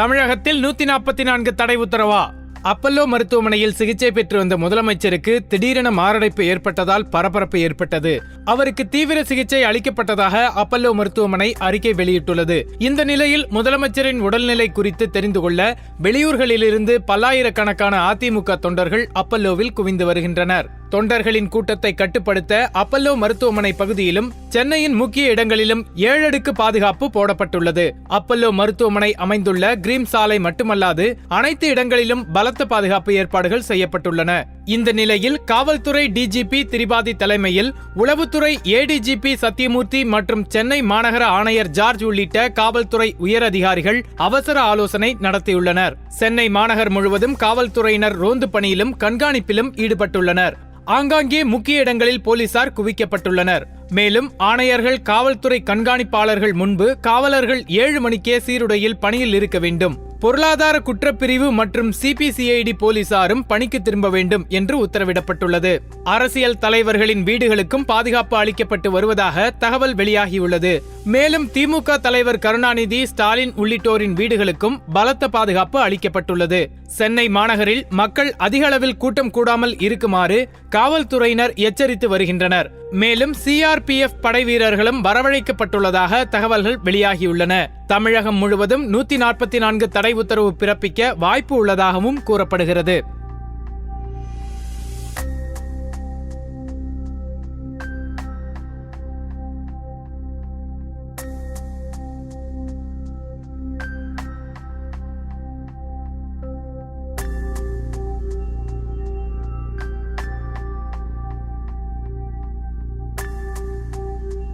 தமிழகத்தில் நூத்தி நாற்பத்தி நான்கு தடை உத்தரவா? அப்பல்லோ மருத்துவமனையில் சிகிச்சை பெற்று வந்த முதலமைச்சருக்கு திடீரென மாரடைப்பு ஏற்பட்டதால் பரபரப்பு ஏற்பட்டது. அவருக்கு தீவிர சிகிச்சை அளிக்கப்பட்டதாக அப்பல்லோ மருத்துவமனை அறிக்கை வெளியிட்டுள்ளது. இந்த நிலையில் முதலமைச்சரின் உடல்நிலை குறித்து தெரிந்து கொள்ள வெளியூர்களிலிருந்து பல்லாயிரக்கணக்கான அதிமுக தொண்டர்கள் அப்பல்லோவில் குவிந்து வருகின்றனர். தொண்டர்களின் கூட்டத்தை கட்டுப்படுத்த அப்பல்லோ மருத்துவமனை பகுதியிலும் சென்னையின் முக்கிய இடங்களிலும் ஏழடுக்கு பாதுகாப்பு போடப்பட்டுள்ளது. அப்பல்லோ மருத்துவமனை அமைந்துள்ள கிரீம் சாலை மட்டுமல்லாது அனைத்து இடங்களிலும் பலத்த பாதுகாப்பு ஏற்பாடுகள் செய்யப்பட்டுள்ளன. இந்த நிலையில் காவல்துறை டிஜிபி திரிபாதி தலைமையில் உளவுத்துறை ஏடிஜிபி சத்யமூர்த்தி மற்றும் சென்னை மாநகர ஆணையர் ஜார்ஜ் உள்ளிட்ட காவல்துறை உயர் அதிகாரிகள் அவசர ஆலோசனை நடத்தியுள்ளனர். சென்னை மாநகர் முழுவதும் காவல்துறையினர் ரோந்து பணியிலும் கண்காணிப்பிலும் ஈடுபட்டுள்ளனர். ஆங்காங்கே முக்கிய இடங்களில் போலீசார் குவிக்கப்பட்டுள்ளனர். மேலும் ஆணையர்கள் காவல்துறை கண்காணிப்பாளர்கள் முன்பு காவலர்கள் ஏழு மணிக்கே சீருடையில் பணியில் இருக்க வேண்டும். பொருளாதார குற்றப்பிரிவு மற்றும் சிபிசிஐடி போலீசாரும் பணிக்கு திரும்ப வேண்டும் என்று உத்தரவிடப்பட்டுள்ளது. அரசியல் தலைவர்களின் வீடுகளுக்கும் பாதுகாப்பு அளிக்கப்பட்டு வருவதாக தகவல் வெளியாகியுள்ளது. மேலும் திமுக தலைவர் கருணாநிதி ஸ்டாலின் உள்ளிட்டோரின் வீடுகளுக்கும் பலத்த பாதுகாப்பு அளிக்கப்பட்டுள்ளது. சென்னை மாநகரில் மக்கள் அதிக அளவில் கூட்டம் கூடாமல் இருக்குமாறு காவல்துறையினர் எச்சரித்து வருகின்றனர். மேலும் சிஆர்பிஎஃப் படை வீரர்களும் வரவழைக்கப்பட்டுள்ளதாக தகவல்கள் வெளியாகியுள்ளன. தமிழகம் முழுவதும் நூத்தி நாற்பத்தி நான்கு தடை உத்தரவு பிறப்பிக்க வாய்ப்பு உள்ளதாகவும் கூறப்படுகிறது.